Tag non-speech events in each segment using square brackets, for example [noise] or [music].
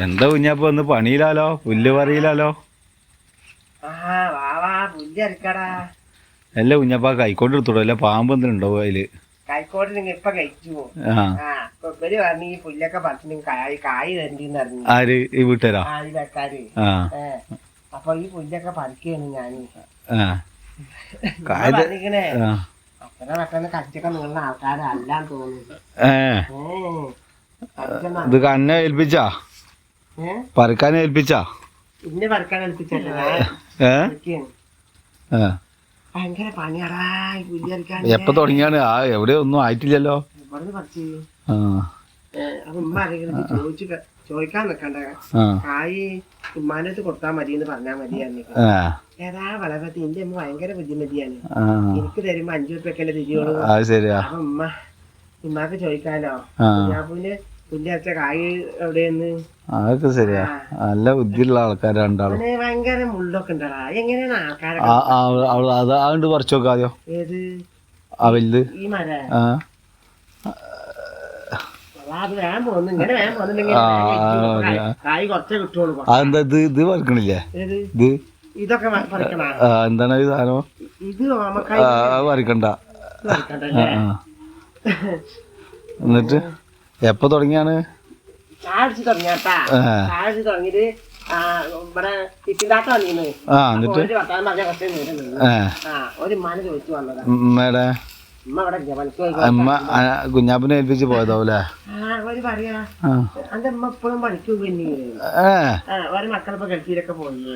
എന്താ കുഞ്ഞാപ്പ ഒന്ന് പണിയിലാലോ? പുല്ല് പറയിലാലോ? അല്ല കുഞ്ഞാപ്പ കൈക്കോട്ട് എടുത്തോളൂ. അല്ല പാമ്പ് എന്തെങ്കിലും ഉണ്ടാവും അതിൽ കൈക്കോട്ട് നിങ്ങൾ ഇപ്പൊ കഴിച്ചു ആ. ആ ഇപ്പൊ ഇവർ പറഞ്ഞു ഈ പുല്ലൊക്കെ പറിച്ചു കായ് കായ് തരണ്ടിന്ന് പറഞ്ഞു. ആര്? ഈ വീട്ടുകാരാ? ഈ അപ്പൊ പുല്ലൊക്കെ ഞാൻ അത്ര പെട്ടെന്ന് കച്ചൊക്കെ നിങ്ങളുടെ ആൾക്കാരല്ലാന്ന് തോന്നുന്നു. ഇത് കന്നെ ഏൽപ്പിച്ചാ? പറിക്കാൻ ഏൽപ്പിച്ചാ? ഇന്നെ പറിക്കാൻ ഏൽപ്പിച്ചാ എപ്പൊ തുടങ്ങിയാണ്? ആ എവിടെ ഒന്നും ആയിട്ടില്ലല്ലോ. ചോദിക്കാൻ നിക്കണ്ട. കായ് കൊടുത്താൽ മതി എന്ന് പറഞ്ഞാൽ മതിയായിരുന്നു ഏതാ വളപത്തി എന്റെ അമ്മ ഭയങ്കര ബുദ്ധിമതിയാണ്. എനിക്ക് തരുമ്പോ അഞ്ചു അപ്പൊ ഉമ്മ ഉമ്മാക്ക് ചോദിക്കാലോ. ഞാൻ കുഞ്ഞാപ്പൂന് പുല്ലരച്ച കായ് എവിടെയെന്ന്? അതൊക്കെ ശരിയാ. നല്ല ബുദ്ധിയുള്ള ആൾക്കാർ രണ്ടാളും. ഭയങ്കര മുള്ളൊക്കെ ഉണ്ടടാ. എങ്ങനെയാണ് ആൾക്കാരെ അത് അതുകൊണ്ട് പറിച്ചു നോക്കാതെയോ ഏത്? ആ വലുത്. ഈ മര. അതെന്താ ഇത്? ഇത് പറിക്കണില്ലേ? ഏത്? ഇത്? ഇതൊക്കെ എന്താണ് ഈ സാധനം? ഇത് പറിക്കണ്ട. എന്നിട്ട്? എപ്പോ തുടങ്ങിയാണ്? ചാടിച്ച് തുടങ്ങിയാട്ടാ. ചാടിച്ച് ഇവിടെ വന്നിരുന്നു വർത്താനം പറഞ്ഞ കുറച്ച് ഒരു ഉമ്മാനെ ചോദിച്ചു വന്നതാ. ഉമ്മയുടെ? ഉമ്മ ഇവിടെ അമ്മ കുഞ്ഞാപ്പിനെ ഏൽപ്പിച്ച് പോയതാവൂലേ? ഒരു പറയാ അമ്മ പണിക്ക് മക്കളിപ്പോ ഗൾഫിലൊക്കെ പോയി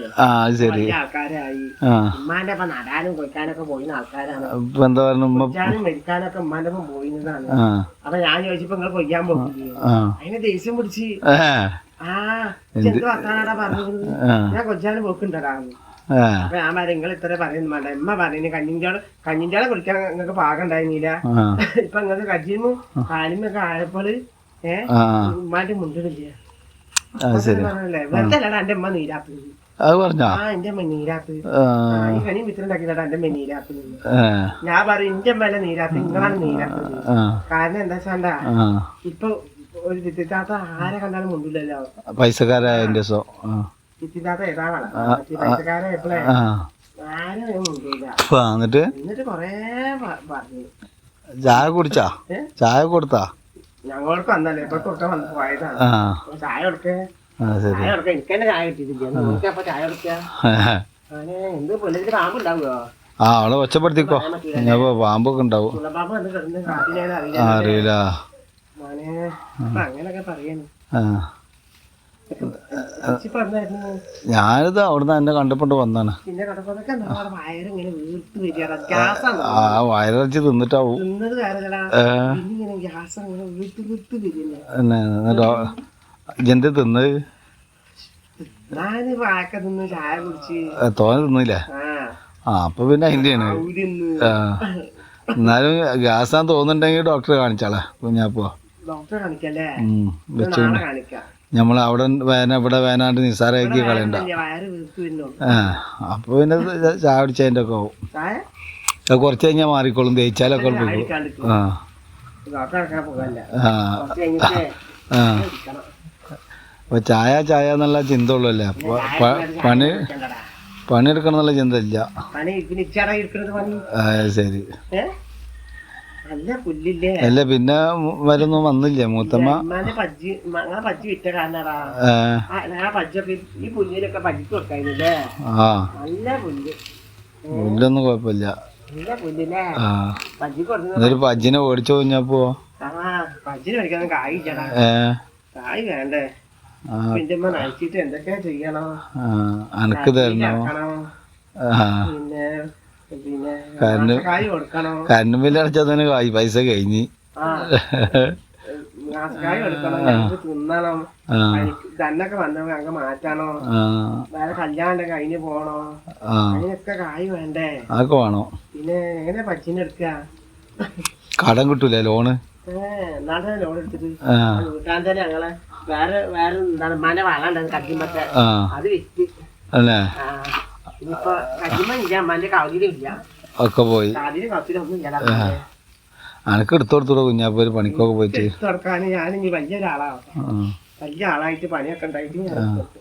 ശരി. വലിയ ആൾക്കാരായി. ആ. ഉമ്മാന്റെ അപ്പൊ നടാനും കൊയ്ക്കാനൊക്കെ പോയിന്ന ആൾക്കാരാണ്. ഇപ്പൊ എന്താ പറഞ്ഞു ഉമ്മ കൊയ്യാനും മെരിക്കാനൊക്കെ ഉമ്മാന്റെ ഒപ്പം പോയിരുന്നതാണ് ആ. അപ്പൊ ഞാൻ ചോദിച്ചപ്പോ നിങ്ങൾ കൊയ്യാൻ അതിന് ദേഷ്യം പിടിച്ച്. ആ ഇജ്ജ് എന്ത് വർത്താനാടാ പറഞ്ഞത്? ഞാൻ കൊച്ചാനും പോക്കുണ്ടടാ ഏ അപ്പൊ ഞാൻ പറയാം നിങ്ങൾ ഇത്ര പറയുന്നു വേണ്ട ഉമ്മ പറയുന്നു കഞ്ഞിഞ്ചോളം കഞ്ഞിഞ്ചോളം കുടിക്കാൻ നിങ്ങൾക്ക് പാകം ഉണ്ടായിരുന്നില്ല. [laughs] ഇപ്പൊ നിങ്ങൾക്ക് കജ്ജിന്ന് കാലിമൊക്കെ ആയപ്പോൾ അത് ശരി. പറഞ്ഞോ? എന്റെ നീരാപ്പ് എന്റെ നീരാപ്പ് ഞാൻ പറയും എന്റെ അമ്മ അല്ല നീരാപ്പ് നിങ്ങളാണ് നീരാപ്പ് ആ. കാരണം എന്താ വെച്ചാണ്ടാ ഇപ്പൊ ഒരു വിത്തിത്താത്ത ആരെ കണ്ടാലും മുണ്ടില്ലല്ലോ. പൈസക്കാരായ എന്റെ സോ വിത്തിത്താത്ത ഏതാ പൈസക്കാരെ എപ്പോഴേ എന്നിട്ട്? എന്നിട്ട് കൊറേ പറഞ്ഞു. ചായ കുടിച്ചാ? ചായ കൊടുത്താ? ഞങ്ങൾക്ക് വന്നല്ലേ ഇപ്പൊ തൊട്ട് വന്ന് പോയതാണ്. ആ. അപ്പൊ ചായ കൊടുക്കേ. ആ ശരി. ചായ കൊടുക്ക എനിക്ക് തന്നെ ചായ കിട്ടിയിട്ടില്ല. നിങ്ങൾക്ക് അപ്പൊ ചായ കൊടുക്ക. [laughs] അങ്ങനെ എന്ത് പുള്ളിക്ക് പാമ്പുണ്ടാവുമോ ആ അവളെ ഒച്ചപ്പെടുത്തിക്കോ. ഇനിയപ്പോ പാമ്പൊക്കെ ഉണ്ടാവും. തുള്ളപ്പാമ്പ് വന്ന് കിടന്ന് കാട്ടിനെ ആ അറിയില്ല അറിയില്ല. മോനെ അങ്ങനൊക്കെ ആ. ഞാനിത് അവിടുന്ന് എന്നെ കണ്ടപ്പോണ്ട് വന്നാണ് ആ വയറിറച്ചി തിന്നിട്ടാവും. ജന്തി തിന്ന് തോനെ തിന്നില്ലേ? ആ. അപ്പൊ പിന്നെ അതിന്റെയാണ് എന്നാലും ഗ്യാസാന്ന് തോന്നുന്നുണ്ടെങ്കിൽ ഡോക്ടറെ കാണിച്ചാളെ. കുഞ്ഞാപ്പോ. ഡോക്ടറെ കാണിക്കല്ലേ? വെച്ചു കാണിക്കാം. നമ്മൾ അവിടെ വേന ഇവിടെ വേനാണ്ട് നിസ്സാരമാക്കി കളയണ്ട. ആ അപ്പൊ പിന്നെ ചായ ഒക്കെ ആവും. അത് കുറച്ച് കഴിഞ്ഞാൽ മാറിക്കോളും തേച്ചാലൊക്കെ ആ. ആ. കുറച്ച് കഴിഞ്ഞിട്ട് ആ. കുടിക്കണം. അപ്പൊ ചായ ചായ എന്നുള്ള ചിന്ത ഉള്ളല്ലേ പണി പണിയെടുക്കണം എന്നുള്ള ചിന്ത ഇല്ല. ശരി. നല്ല പുല്ലില്ലേ? അല്ല പിന്നെ മരുന്നും വന്നില്ല മൂത്തമ്മ? പജ്ജി ഞങ്ങളെ പജ്ജി വിറ്റ കാരണടാ ഞങ്ങളെ പജ്ജൊക്കെ ഈ നല്ല പുല്ല്. പുല്ലൊന്നും കുഴപ്പമില്ല. നല്ല പുല്ലില്ലേ? പജ്ജിനെ ഓടിച്ചു കഴിഞ്ഞപ്പോ ആ പജ്ജിന് മേടിക്കാൻ കായ് വേണ്ടേ? എന്തൊക്കെയാ ചെയ്യണോ? അനക്ക് തരണോ? പിന്നെ കരണ്ട് കരണ്ട് ബില്ല് അടച്ചതിന് കായ് പൈസ കഴിഞ്ഞ്. തന്നൊക്കെ മാറ്റണോ? വേറെ കല്യാണം പോണോ? ആ. അതിനൊക്കെ കായ് വേണ്ടേ? അതൊക്കെ വേണോ. പിന്നെ എങ്ങനെ പച്ചിനെ എടുക്ക? കടം കിട്ടൂല ലോണ്? ലോൺ എടുത്തിട്ട്? വീട്ടാൻ തന്നെ ഞങ്ങളെ വേറെ വേറെ എന്താണ് മന വളണ്ടത് കട്ടിമ്പത്തെ അത് വിറ്റ്. അല്ലേ? ഇനിയിപ്പൊ അമ്മാന്റെ ഒക്കെ പോയി. കാതിലും കത്തിലൊന്നും ഇല്ല അനക്ക് എടുത്തു കുഞ്ഞാപ്പൊരു കുഞ്ഞാപ്പ ഒരു പണിക്കൊക്കെ പോയിട്ട്. തുറക്കാൻ ഞാൻ ഇനി വലിയൊരാളാവും ആ. വലിയ ആളായിട്ട് പണിയൊക്കെ ഉണ്ടായിട്ട് ഇങ്ങനെ ആ. നിർത്തും.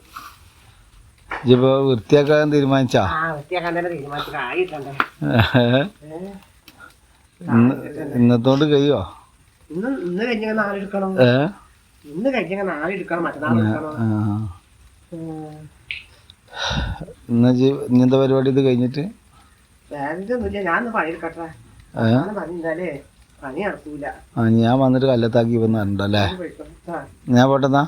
ഇജിപ്പോൾ വൃത്തിയാക്കാൻ തീരുമാനിച്ചാ? ഇന്നത്തോണ്ട് കഴിയോ? ഇന്ന് ഇന്ന് കഴിഞ്ഞ നാളെ എടുക്കണം ഇന്ന് കഴിഞ്ഞ നാളെ എടുക്കണം മറ്റന്നാൾ എടുക്കണം. ഇന്ന് ഇജ്ജ് പരിപാടി ഇത് കഴിഞ്ഞിട്ട്? ഞാൻ വന്നിട്ട് കല്ലത്താക്കി വന്നിട്ടുണ്ടല്ലേ ഞാൻ. പോട്ടെന്നാ.